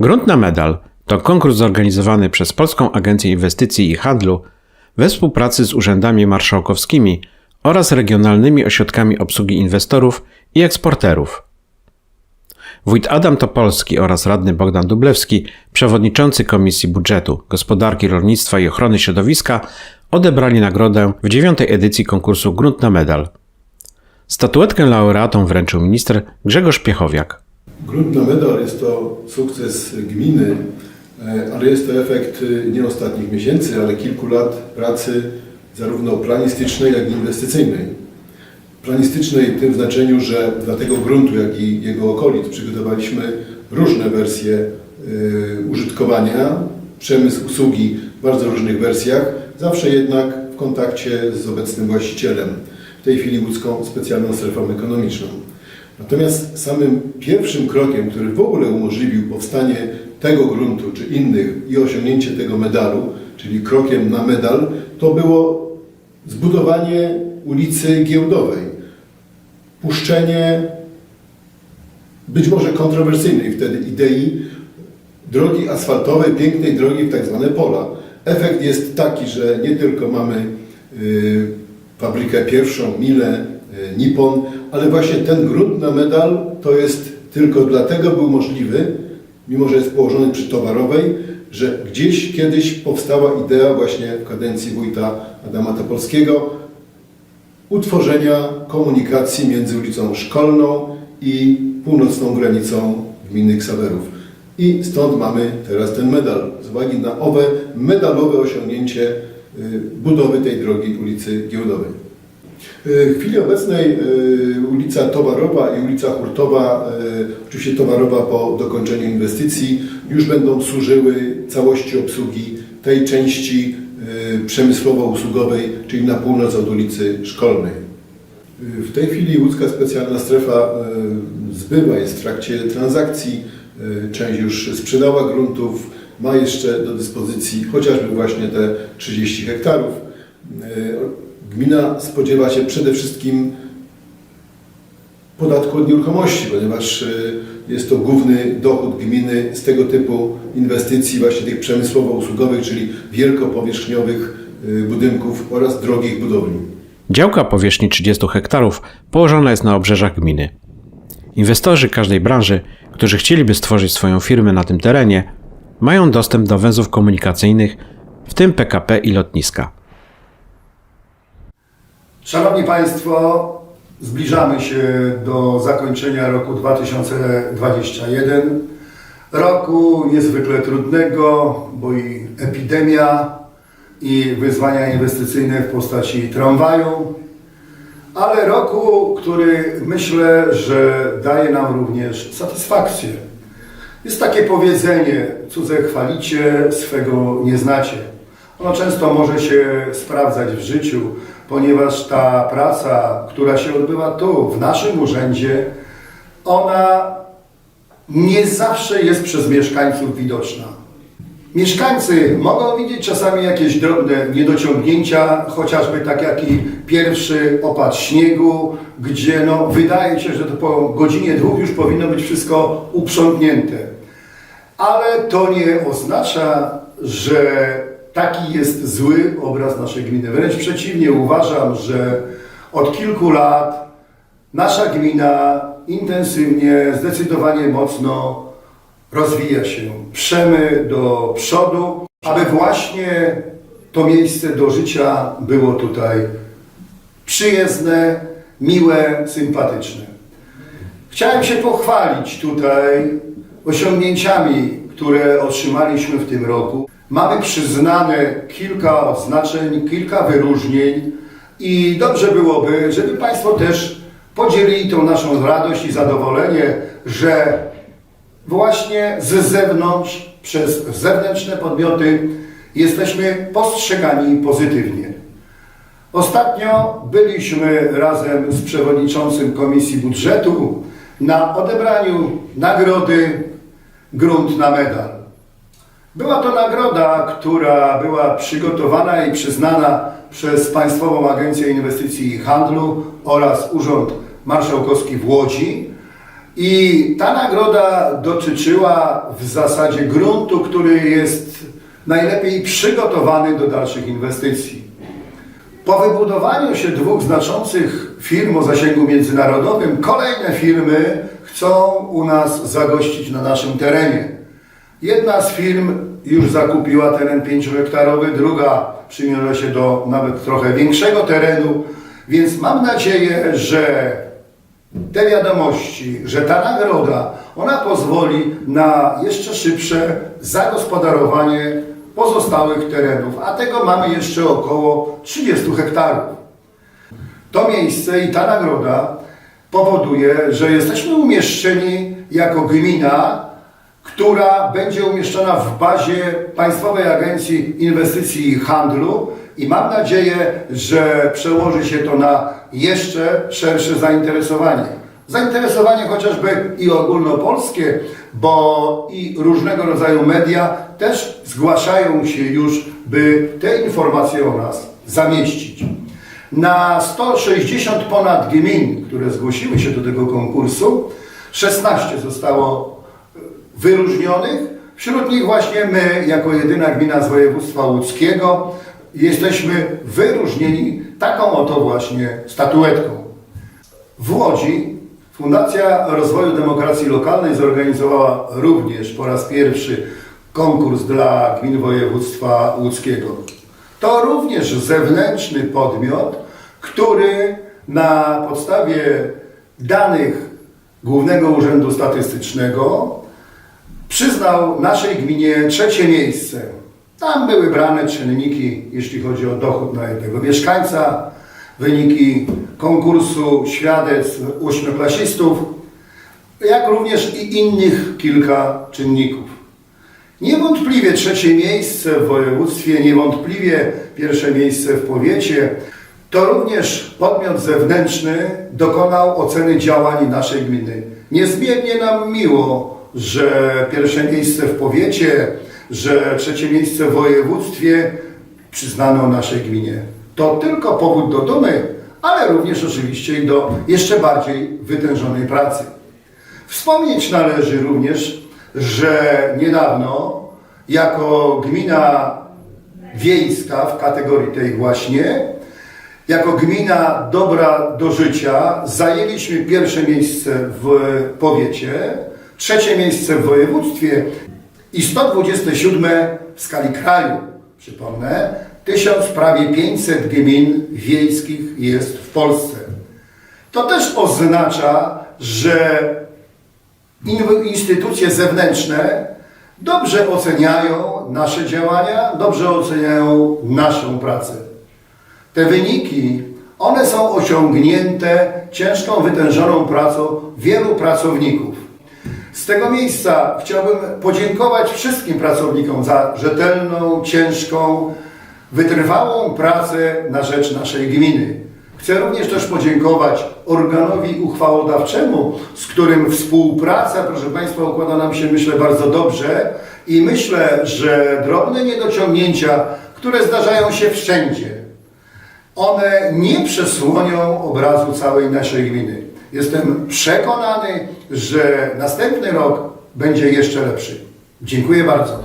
Grunt na medal to konkurs zorganizowany przez Polską Agencję Inwestycji i Handlu we współpracy z urzędami marszałkowskimi oraz regionalnymi ośrodkami obsługi inwestorów i eksporterów. Wójt Adam Topolski oraz radny Bogdan Dublewski, przewodniczący Komisji Budżetu, Gospodarki Rolnictwa i Ochrony Środowiska odebrali nagrodę w dziewiątej edycji konkursu Grunt na medal. Statuetkę laureatom wręczył minister Grzegorz Piechowiak. Grunt na medal jest to sukces gminy, e, ale jest to efekt e, nie ostatnich miesięcy, ale kilku lat pracy zarówno planistycznej, jak i inwestycyjnej. Planistycznej w tym znaczeniu, że dla tego gruntu, jak i jego okolic przygotowaliśmy różne wersje e, użytkowania, przemysł usługi w bardzo różnych wersjach, zawsze jednak w kontakcie z obecnym właścicielem, w tej chwili łódzką specjalną strefą ekonomiczną. Natomiast samym pierwszym krokiem, który w ogóle umożliwił powstanie tego gruntu czy innych i osiągnięcie tego medalu, czyli krokiem na medal, to było zbudowanie ulicy Giełdowej. Puszczenie być może kontrowersyjnej wtedy idei drogi asfaltowej, pięknej drogi w tak zwane pola. Efekt jest taki, że nie tylko mamy y, fabrykę pierwszą, Milę, y, Nippon, ale właśnie ten grunt na medal to jest tylko dlatego był możliwy, mimo że jest położony przy towarowej, że gdzieś kiedyś powstała idea właśnie w kadencji wójta Adama Topolskiego utworzenia komunikacji między ulicą Szkolną i północną granicą gminy Ksawerów. I stąd mamy teraz ten medal, z uwagi na owe medalowe osiągnięcie y, budowy tej drogi ulicy Giełdowej. W chwili obecnej y, ulica Towarowa i ulica Hurtowa, y, oczywiście Towarowa po dokończeniu inwestycji, już będą służyły całości obsługi tej części y, przemysłowo-usługowej, czyli na północ od ulicy Szkolnej. W tej chwili łódzka specjalna strefa zbywa, jest w trakcie transakcji, część już sprzedała gruntów, ma jeszcze do dyspozycji chociażby właśnie te 30 hektarów. Gmina spodziewa się przede wszystkim podatku od nieruchomości, ponieważ y, jest to główny dochód gminy z tego typu inwestycji, właśnie tych przemysłowo-usługowych, czyli wielkopowierzchniowych y, budynków oraz drogich budowli. Działka powierzchni 30 hektarów położona jest na obrzeżach gminy. Inwestorzy każdej branży, którzy chcieliby stworzyć swoją firmę na tym terenie, mają dostęp do węzłów komunikacyjnych, w tym PKP i lotniska. Szanowni Państwo, zbliżamy się do zakończenia roku 2021. Roku niezwykle trudnego, bo i epidemia, i wyzwania inwestycyjne w postaci tramwaju, ale roku, który myślę, że daje nam również satysfakcję. Jest takie powiedzenie, cudze chwalicie, swego nie znacie. Ono często może się sprawdzać w życiu, ponieważ ta praca, która się odbywa tu, w naszym urzędzie, ona nie zawsze jest przez mieszkańców widoczna. Mieszkańcy mogą widzieć czasami jakieś drobne niedociągnięcia, chociażby tak jak i pierwszy opad śniegu, gdzie no, wydaje się, że to po godzinie dwóch już powinno być wszystko uprzątnięte. Ale to nie oznacza, że taki jest zły obraz naszej gminy. Wręcz przeciwnie, uważam, że od kilku lat nasza gmina intensywnie, zdecydowanie mocno rozwija się. Przemy do przodu, aby właśnie to miejsce do życia było tutaj przyjazne, miłe, sympatyczne. Chciałem się pochwalić tutaj osiągnięciami, które otrzymaliśmy w tym roku. Mamy przyznane kilka odznaczeń, kilka wyróżnień i dobrze byłoby, żeby Państwo też podzielili tą naszą radość i zadowolenie, że właśnie z zewnątrz, przez zewnętrzne podmioty jesteśmy postrzegani pozytywnie. Ostatnio byliśmy razem z przewodniczącym Komisji Budżetu na odebraniu nagrody Grunt na Medal. Była to nagroda, która była przygotowana i przyznana przez Państwową Agencję Inwestycji i Handlu oraz Urząd Marszałkowski w Łodzi. I ta nagroda dotyczyła w zasadzie gruntu, który jest najlepiej przygotowany do dalszych inwestycji. Po wybudowaniu się dwóch znaczących firm o zasięgu międzynarodowym, kolejne firmy chcą u nas zagościć na naszym terenie. Jedna z firm już zakupiła teren 5-hektarowy, druga przymierza się do nawet trochę większego terenu, więc mam nadzieję, że te wiadomości, że ta nagroda, ona pozwoli na jeszcze szybsze zagospodarowanie pozostałych terenów, a tego mamy jeszcze około 30 hektarów. To miejsce i ta nagroda powoduje, że jesteśmy umieszczeni jako gmina, która będzie umieszczona w bazie Państwowej Agencji Inwestycji i Handlu i mam nadzieję, że przełoży się to na jeszcze szersze zainteresowanie. Zainteresowanie chociażby i ogólnopolskie, bo i różnego rodzaju media też zgłaszają się już, by te informacje o nas zamieścić. Na 160 ponad gmin, które zgłosiły się do tego konkursu, 16 zostało wyróżnionych. Wśród nich właśnie my, jako jedyna gmina z województwa łódzkiego, jesteśmy wyróżnieni taką oto właśnie statuetką. W Łodzi Fundacja Rozwoju Demokracji Lokalnej zorganizowała również po raz pierwszy konkurs dla gmin województwa łódzkiego. To również zewnętrzny podmiot, który na podstawie danych Głównego Urzędu Statystycznego przyznał naszej gminie trzecie miejsce. Tam były brane czynniki, jeśli chodzi o dochód na jednego mieszkańca, wyniki konkursu świadectw ósmoklasistów, jak również i innych kilka czynników. Niewątpliwie trzecie miejsce w województwie, niewątpliwie pierwsze miejsce w powiecie, to również podmiot zewnętrzny dokonał oceny działań naszej gminy. Niezmiernie nam miło, że pierwsze miejsce w powiecie, że trzecie miejsce w województwie przyznano naszej gminie. To tylko powód do dumy, ale również oczywiście i do jeszcze bardziej wytężonej pracy. Wspomnieć należy również, że niedawno jako gmina wiejska w kategorii tej właśnie, jako gmina dobra do życia zajęliśmy pierwsze miejsce w powiecie, trzecie miejsce w województwie i 127 w skali kraju. Przypomnę, 1000 prawie 500 gmin wiejskich jest w Polsce. To też oznacza, że in- instytucje zewnętrzne dobrze oceniają nasze działania, dobrze oceniają naszą pracę. Te wyniki, one są osiągnięte ciężką, wytężoną pracą wielu pracowników. Z tego miejsca chciałbym podziękować wszystkim pracownikom za rzetelną, ciężką, wytrwałą pracę na rzecz naszej gminy. Chcę również też podziękować organowi uchwałodawczemu, z którym współpraca, proszę Państwa, układa nam się, myślę, bardzo dobrze i myślę, że drobne niedociągnięcia, które zdarzają się wszędzie, one nie przesłonią obrazu całej naszej gminy. Jestem przekonany, że następny rok będzie jeszcze lepszy. Dziękuję bardzo.